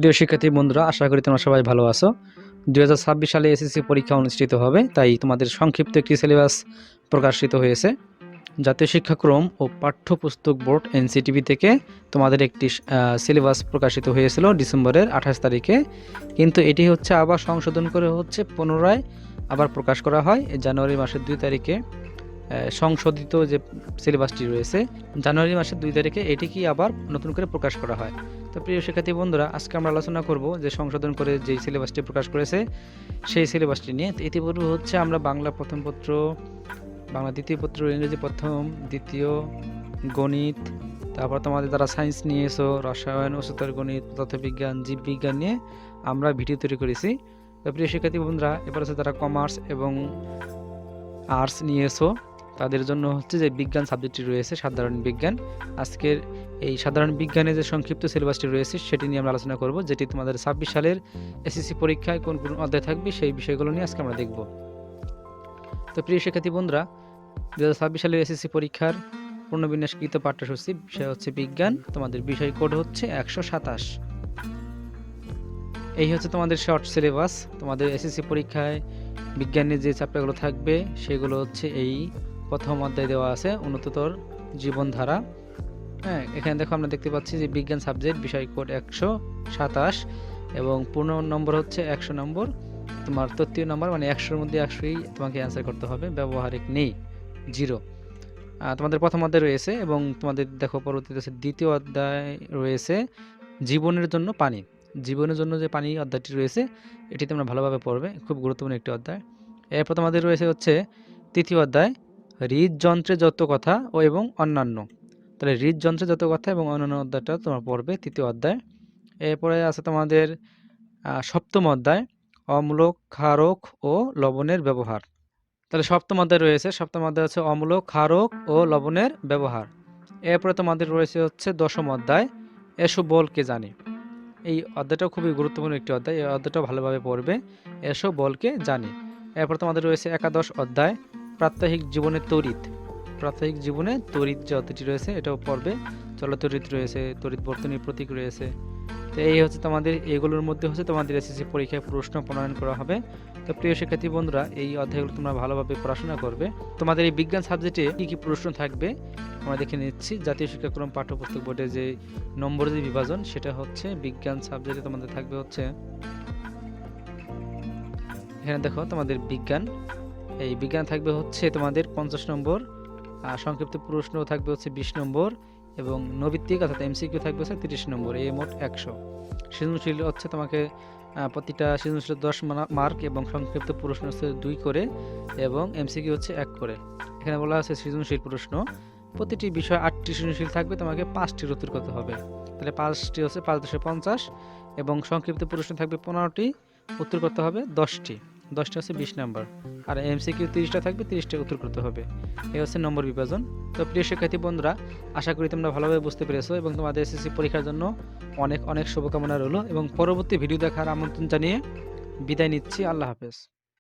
প্রিয় শিক্ষার্থী বন্ধুরা, আশা করি তোমরা সবাই ভালো আছো। দুই হাজার ছাব্বিশ সালে এসএসসি পরীক্ষা অনুষ্ঠিত হবে, তাই তোমাদের সংক্ষিপ্ত একটি সিলেবাস প্রকাশিত হয়েছে। জাতীয় শিক্ষাক্রম ও পাঠ্যপুস্তক বোর্ড, এনসিটিভি থেকে তোমাদের একটি সিলেবাস প্রকাশিত হয়েছিল ডিসেম্বরের আঠাশ তারিখে। কিন্তু এটি হচ্ছে আবার সংশোধন করে হচ্ছে পুনরায় আবার প্রকাশ করা হয় জানুয়ারি মাসের দুই তারিখে। সংশোধিত যে সিলেবাসটি রয়েছে, জানুয়ারি মাসের দুই তারিখে এটি কি আবার নতুন করে প্রকাশ করা হয়। তো প্রিয় শিক্ষার্থী বন্ধুরা, আজকে আমরা আলোচনা করব যে সংশোধন করে যে সিলেবাসটি প্রকাশ করেছে, সেই সিলেবাসটি নিয়ে। তো ইতিপূর্বে হচ্ছে আমরা বাংলা প্রথম পত্র, বাংলা দ্বিতীয় পত্র, ইংরেজি প্রথম, দ্বিতীয়, গণিত, তারপর তোমাদের যারা সায়েন্স নিয়েছো রসায়ন, উচ্চতর গণিত পদার্থবিজ্ঞান জীববিজ্ঞান নিয়ে আমরা ভিডিও তৈরি করেছি। তো প্রিয় শিক্ষার্থী বন্ধুরা, এবার হচ্ছে তারা কমার্স এবং আর্টস নিয়ে নিয়েছো তাদের জন্য হচ্ছে যে বিজ্ঞান সাবজেক্টটি রয়েছে, সাধারণ বিজ্ঞান। আজকের এই সাধারণ বিজ্ঞানে যে সংক্ষিপ্ত সিলেবাসটি রয়েছে, সেটি নিয়ে আমরা আলোচনা করব, যেটি তোমাদের ছাব্বিশ সালের এসএসসি পরীক্ষায় কোন কোন অধ্যায় থাকবে, সেই বিষয়গুলো নিয়ে আজকে আমরা দেখব। তো প্রিয় শিক্ষার্থী বন্ধুরা দু হাজার ছাব্বিশ সালের এসএসসি পরীক্ষার পূর্ণবিন্যাসকৃত পাঠ্যসূচি, বিষয় হচ্ছে বিজ্ঞান। তোমাদের বিষয় কোড হচ্ছে একশো সাতাশ। এই হচ্ছে তোমাদের শর্ট সিলেবাস তোমাদের এসএসসি পরীক্ষায় বিজ্ঞানের যে চ্যাপ্টারগুলো থাকবে, সেগুলো হচ্ছে এই প্রথম অধ্যায় দেওয়া আছে উন্নততর জীবনধারা। হ্যাঁ এখানে দেখো আমরা দেখতে পাচ্ছি যে বিজ্ঞান সাবজেক্ট বিষয় কোড একশো সাতাশ এবং পূর্ণ নম্বর হচ্ছে একশো নম্বর। তোমার তৃতীয় নম্বর মানে একশোর মধ্যে একশোই তোমাকে অ্যান্সার করতে হবে, ব্যবহারিক নেই জিরো তোমাদের প্রথম অধ্যায় রয়েছে এবং তোমাদের দেখো পরবর্তীতে দ্বিতীয় অধ্যায় রয়েছে জীবনের জন্য পানি। জীবনের জন্য যে পানি অধ্যায়টি রয়েছে, এটি তোমরা ভালোভাবে পড়বে, খুব গুরুত্বপূর্ণ একটি অধ্যায়। এরপর তোমাদের রয়েছে হচ্ছে তৃতীয় অধ্যায় হৃদযন্ত্রে যত কথা ও এবং অন্যান্য। তাহলে হৃদযন্ত্রে যত কথা এবং অন্যান্য অধ্যায়টা তোমার পড়বে, তৃতীয় অধ্যায়। এরপরে আছে তোমাদের সপ্তম অধ্যায় অম্লক ক্ষারক ও লবণের ব্যবহার। তাহলে সপ্তম অধ্যায় রয়েছে। সপ্তম অধ্যায় হচ্ছে অম্লক ক্ষারক ও লবণের ব্যবহার। এরপরে তোমাদের রয়েছে হচ্ছে দশম অধ্যায়, এসো বলকে জানি। এই অধ্যায়টাও খুবই গুরুত্বপূর্ণ একটি অধ্যায়। এই অধ্যায়টা ভালোভাবে পড়বে, এসো বলকে জানি। এরপর তোমাদের রয়েছে একাদশ অধ্যায় প্রাত্যহিক জীবনে তড়িৎ। প্রাত্যহিক জীবনে তড়িৎ যে অধ্যায়টি রয়েছে, এটাও পড়বে চলতরিৎ রয়েছে, তড়িৎ বর্তনীর প্রতীক রয়েছে। তো এই হচ্ছে তোমাদের, এগুলোর মধ্যে হচ্ছে তোমাদের এসএসসি পরীক্ষায় প্রশ্ন প্রণয়ন করা হবে। তো প্রিয় শিক্ষার্থী বন্ধুরা, এই অধ্যায়গুলো তোমরা ভালোভাবে পড়াশোনা করবে। তোমাদের এই বিজ্ঞান সাবজেক্টে কী কী প্রশ্ন থাকবে, আমরা দেখে নিচ্ছি। জাতীয় শিক্ষাক্রম পাঠ্যপুস্তক বোর্ডে যে নম্বর যে বিভাজন, সেটা হচ্ছে বিজ্ঞান সাবজেক্টে তোমাদের থাকবে হচ্ছে, এখানে দেখো তোমাদের বিজ্ঞান এই বিজ্ঞান থাকবে হচ্ছে তোমাদের পঞ্চাশ নম্বর, আর সংক্ষিপ্ত প্রশ্ন থাকবে হচ্ছে বিশ নম্বর, এবং নৈবিত্তিক অর্থাৎ এমসিকিউ থাকবে হচ্ছে তিরিশ নম্বর এই মোট একশো। সৃজনশীল হচ্ছে তোমাকে প্রতিটা সৃজনশীল দশ মার্ক এবং সংক্ষিপ্ত প্রশ্ন হচ্ছে দুই করে, এবং এমসিকিউ হচ্ছে এক করে। এখানে বলা আছে সৃজনশীল প্রশ্ন। প্রতিটি বিষয় আটটি সৃজনশীল থাকবে, তোমাকে পাঁচটির উত্তর করতে হবে। তাহলে পাঁচটি হচ্ছে পাঁচ দশে পঞ্চাশ, এবং সংক্ষিপ্ত প্রশ্ন থাকবে পনেরোটি, উত্তর করতে হবে দশটি। দশটা হচ্ছে বিশ নাম্বার। আর এমসিকিউ তিরিশটা থাকবে, তিরিশটা উত্তর করতে হবে। এই হচ্ছে নম্বর বিভাজন। তো প্রিয় শিক্ষার্থী বন্ধুরা, আশা করি তোমরা ভালোভাবে বুঝতে পেরেছ এবং তোমাদের এসএসসি পরীক্ষার জন্য অনেক অনেক শুভকামনা রইল এবং পরবর্তী ভিডিও দেখার আমন্ত্রণ জানিয়ে বিদায় নিচ্ছি। আল্লাহ হাফেজ।